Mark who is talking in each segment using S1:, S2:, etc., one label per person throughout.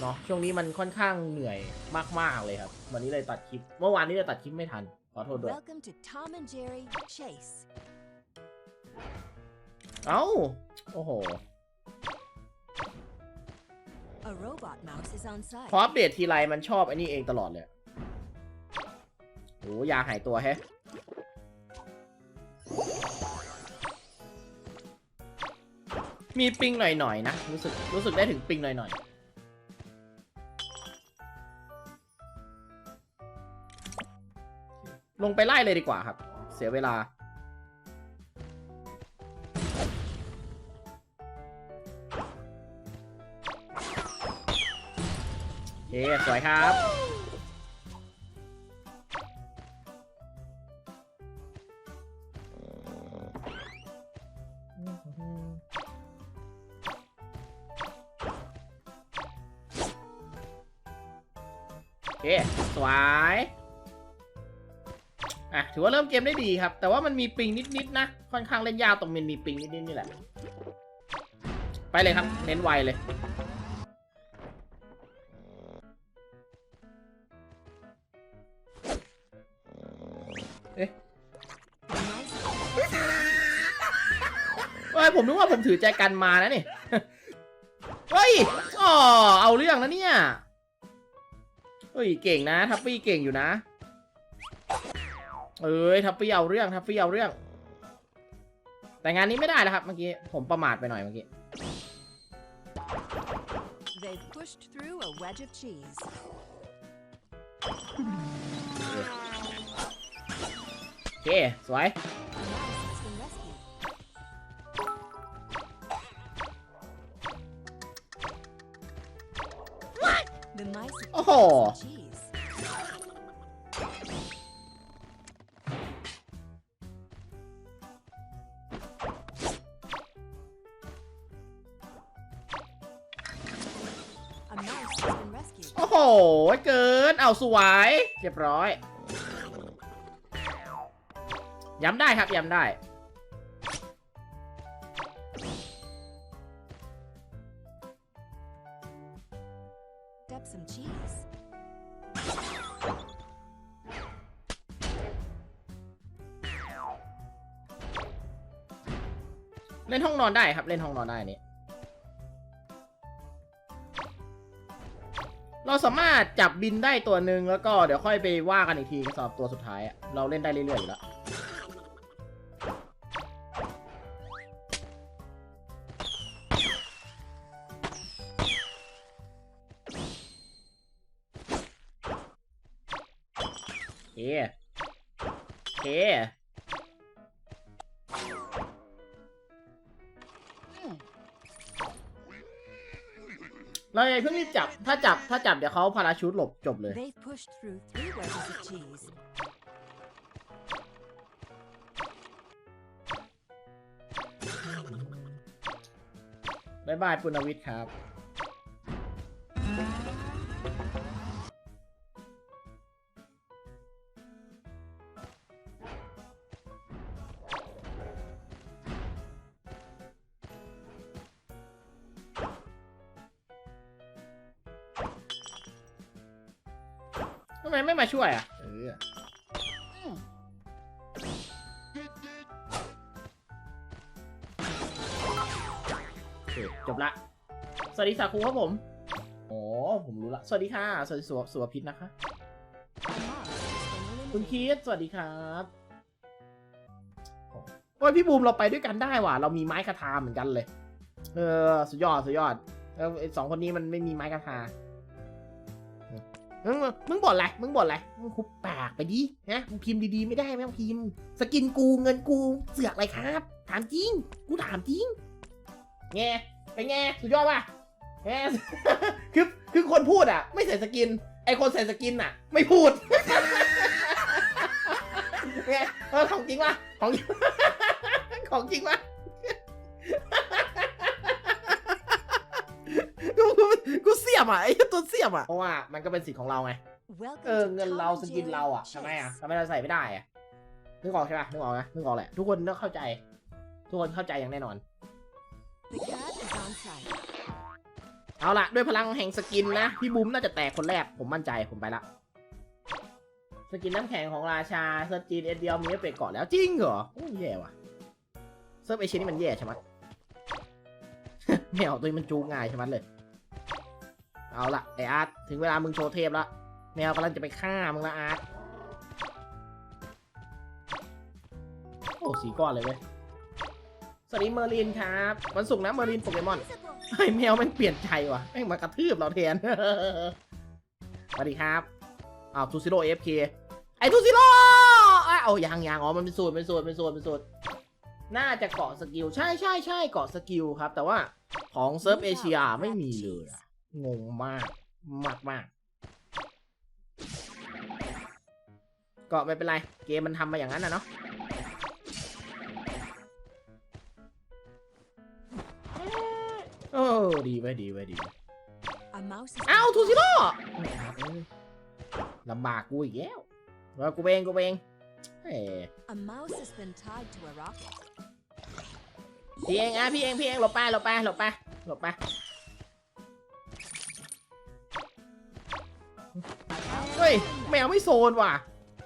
S1: เนาะช่วงนี้มันค่อนข้างเหนื่อยมากๆเลยครับ วันนี้เลยตัดคลิป เมื่อวานนี้เลยตัดคลิปไม่ทัน ขอโทษด้วย
S2: Welcome to Tom and Jerry Chase.
S1: เอ้า โอ้โห
S2: A robot mouse is on site.
S1: พออัปเดตทีไรมันชอบไอ้นี่เองตลอดเลยโอ้ยาหายตัวแฮะมีปิงหน่อยๆนะ รู้สึกรู้สึกได้ถึงปิงหน่อยๆ ลงไปไล่เลยดีกว่าครับ เสียเวลาโอเคสวยครับ โอเค สวย อะถือว่าเริ่มเกมได้ดีครับ แต่ว่ามันมีปิงนิดๆนะ ค่อนข้างเล่นยากตรงมันมีปิงนิดๆนี่แหละ ไปเลยครับ เน้นไวเลย เอ๊ะเฮ้ยผมนึกว่าผมถือใจกันมานะนี่ เฮ้ยอ๋อเอาเรื่องนะเนี่ย เฮ้ย เก่งนะ ทัฟฟี่เก่งอยู่นะ เอ้ยทัฟฟี่เอาเรื่องทัฟฟี่เอาเรื่อง แต่งานนี้ไม่ได้แล้วครับเมื่อกี้ผมประมาทไปหน่อยเมื่อกี้
S2: They've pushed through a wedge of cheese.
S1: โอเคสวย
S2: A mouse has been rescued. The mice have
S1: โอ้โห
S2: some cheese.
S1: หเกิน เอาสวย เรียบร้อย ย้ำได้ครับ ย้ำได้
S2: Up some cheese.
S1: เล่นห้องนอนได้ครับ เล่นห้องนอนได้นี่ เราสามารถจับบินได้ตัวหนึ่งแล้วก็เดี๋ยวค่อยไปว่ากันอีกทีสำหรับตัวสุดท้ายอะเราเล่นได้เรื่อยๆอยู่แล้วเคโอเค เราอย่าเพิ่งรีบจับ ถ้าจับ ถ้าจับเดี๋ยวเขาพาราชูตหลบจบเลย
S2: They've pushed through three wedges of cheese.
S1: บายบายปุณวิทย์ครับ ไมไม่มาช่วยอะ เออโอเคจบละ สวัสดีสาคูครับผม อ๋อ ผมรู้ละ สวัสดีค่ะ สวัสดีสุวสุวพิษนะคะ
S2: A mouse has been
S1: คุณ
S2: eliminated.
S1: คิด สวัสดีครับโอ้ยพี่บูมเราไปด้วยกันได้ว่ะ เรามีไม้คาถาเหมือนกันเลย เออ สุดยอด สุดยอดแล้วไอ้สองคนนี้มันไม่มีไม้คาถา มึงมึงบ่นอะไรมึงบ่นอะไรมึงคุบปากไปดินะมึงพิมพ์ดีๆไม่ได้ไม่ต้องพิมพ์ สกินกูเงินกูเสือกอะไรครับ ถามจริง กูถามจริงไงเป็นไงสุดยอดป่ะแงคือคือคนพูดอะ ไม่ใส่สกิน ไอคนใส่สกินอะ ไม่พูดไงเออของจริงป่ะของจริงของจริงป่ะ ยบอะไอ้ตัวเสียบอะเพราะว่ามันก็เป็นสิทธิ์ของเราไง
S2: Welcome
S1: เออ
S2: to
S1: เงิน
S2: Tom
S1: เรา
S2: and
S1: สกิน
S2: Jerry
S1: เราอะทำไมอะ
S2: Chase.
S1: ทำไมเราใส่ไม่ได้อะนึกออกใช่ป่ะนึกออกนะนึกออกแหละทุกคนต้องเข้าใจ ทุกคนเข้าใจอย่างแน่นอน
S2: The cat is on site.
S1: เอาละด้วยพลังแห่งสกินนะ พี่บูมน่าจะแตกคนแรก ผมมั่นใจผมไปละ สกินน้ำแข็งของราชาเซิร์ฟจีนเอ็ดเดียวมีเอฟเฟกต์ก่อนแล้วจริงเหรอโอ้ยแย่ว่ะเซิร์ฟเอเชียนี่มันแย่ใช่ไหมแมวตัวนี้มันจูงง่ายใช่ไหมเลย เอาละไออาร์ตถึงเวลามึงโชว์เทพแล้วแมวกำลังจะไปฆ่ามึงละอาร์ตโอ้สีก้อนเลยเว้ยสวัสดีเมอร์ลินครับวันศุกร์นะเมอร์ลินโปเกมอนไอแมวมันเปลี่ยนใจว่ะแม่งมากระทืบเราแทนสวัสดีครับอ้าวทูซิโร่เอฟเคไอทูซิโร่อ้าวเอายังยังอ๋อมันเป็นสูตรเป็นสูตรเป็นสูตรเป็นสูตรน่าจะเกาะสกิลใช่ใช่ใช่เกาะสกิลครับ แต่ว่าของเซิร์ฟเอเชียไม่มีเลยอะ งงมาก มากมากก็ไม่เป็นไร เกมมันทำมาอย่างนั้นนะเนาะโอ้ดีไว้ยดีไว้ยดี
S2: A mouse has
S1: อ้าว
S2: been
S1: ทูซิโร่ลำบากกูอีกแล้วเออกูเองกูเองเฮ้ย
S2: A mouse has been tied to a rocket.
S1: พี่เองอะพี่เองพี่เองหลบไปหลบไปหลบไปหลบไป เฮ้ยแมวไม่โซนว่ะ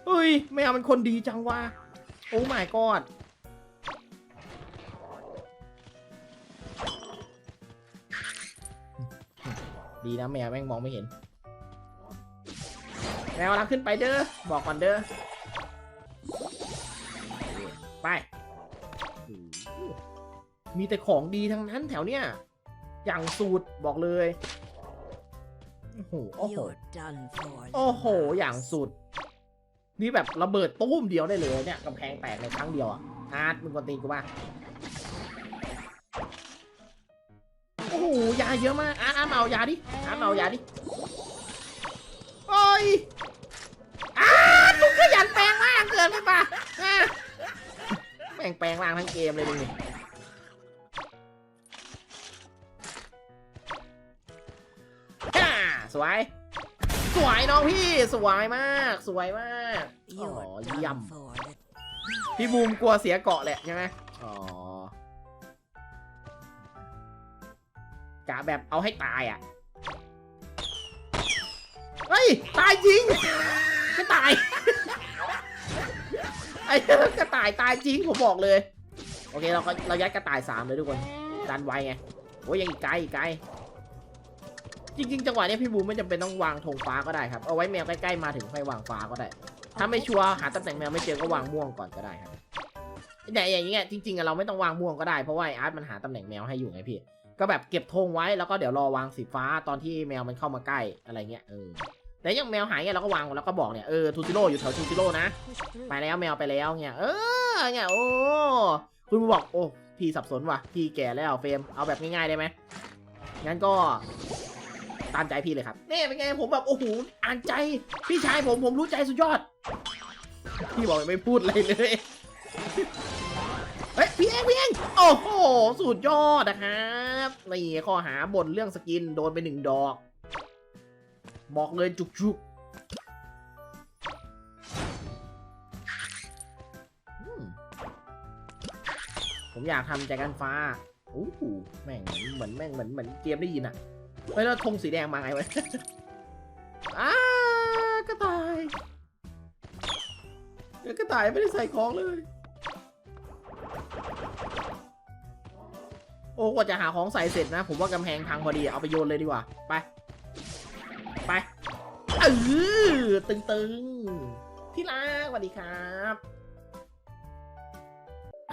S1: เฮ้ยแมวมันคนดีจังว่ะโอ้ my god ดีนะแมวแม่งมองไม่เห็น แมวรักขึ้นไปเด้อบอกก่อนเด้อไป มีแต่ของดีทั้งนั้นแถวเนี้ยอย่างสูตรบอกเลย โอ้โห โอ้โห
S2: You're done for.
S1: โอ้โห อย่างสุด นี่แบบระเบิดตุ้มเดียวได้เลยเนี่ยกำแพงแตกในครั้งเดียวอะอาร์ตมึงกวนตีนกูป่ะโอ้โห ยาเยอะมาก อาร์ตอาร์ตมาเอายาดิ อาร์ตมาเอายาดิโอ้ย อาร์ตมึงขยันแปลงร่างเกินไปป่ะอะแม่งแปลงร่างทั้งเกมเลยมึงนี่ สวย สวยน้องพี่ สวยมาก สวยมากอ๋อ
S2: You're
S1: เยี่ยม
S2: done for.
S1: พี่บูมกลัวเสียเกาะแหละใช่ไหมอ๋อกะแบบเอาให้ตายอะ เฮ้ย ตายจริงกระต่าย ไอ้กระต่ายตายจริงผมบอกเลย โอเคเราก็เรายัดกระต่ายสามเลยทุกคนดันไวไงโอ้ยยังอีกไกลอีกไกล จริงๆจังหวะเนี้ยพี่บูมไม่จำเป็นต้องวางธงฟ้าก็ได้ครับเอาไว้แมวใกล้ๆมาถึงค่อยวางฟ้าก็ได้ ถ้าไม่ชัวร์หาตำแหน่งแมวไม่เจอก็วางม่วงก่อนก็ได้ครับแต่อย่างเงี้ยจริงๆอะเราไม่ต้องวางม่วงก็ได้เพราะว่าไออาร์ตมันหาตำแหน่งแมวให้อยู่ไงพี่ ก็แบบเก็บธงไว้แล้วก็เดี๋ยวรอวางสีฟ้าตอนที่แมวมันเข้ามาใกล้อะไรเงี้ยเออแต่อยังแมวหายเงี้ยเราก็วางแล้วก็บอกเนี่ยเออทูซิโร่อยู่แถวทูซิโร่นะไปแล้วแมวไปแล้วเนี่ยเออเนี่ยโอ้คุณบอกโอ้พี่สับสนว่ะพี่แก่แล้วเฟรมเอาแบบง่ายๆได้ไหมงั้นก็ ตามใจพี่เลยครับนี่เป็นไงผมแบบโอ้โหอ่านใจ พี่ชายผมผมรู้ใจสุดยอด พี่บอกไม่พูดอะไรเลยเฮ้ยพี่เองพี่เองโอ้โหสุดยอดนะครับนี่ข้อหาบ่นเรื่องสกินโดนไปหนึ่งดอก บอกเลยจุกๆอืมผมอยากทำใจกันฟ้าโอ้โหแม่งเหมือนแม่งเหมือนเหมือนเกมได้ยินอะ เฮ้ยแล้วธงสีแดงมาไงวะอ้ากระต่ายเดี๋ยวกระต่ายไม่ได้ใส่ของเลย โอ้กว่าจะหาของใส่เสร็จนะ ผมว่ากำแพงพังพอดีเอาไปโยนเลยดีกว่า ไป ไปเออตึงๆ ที่รักสวัสดีครับ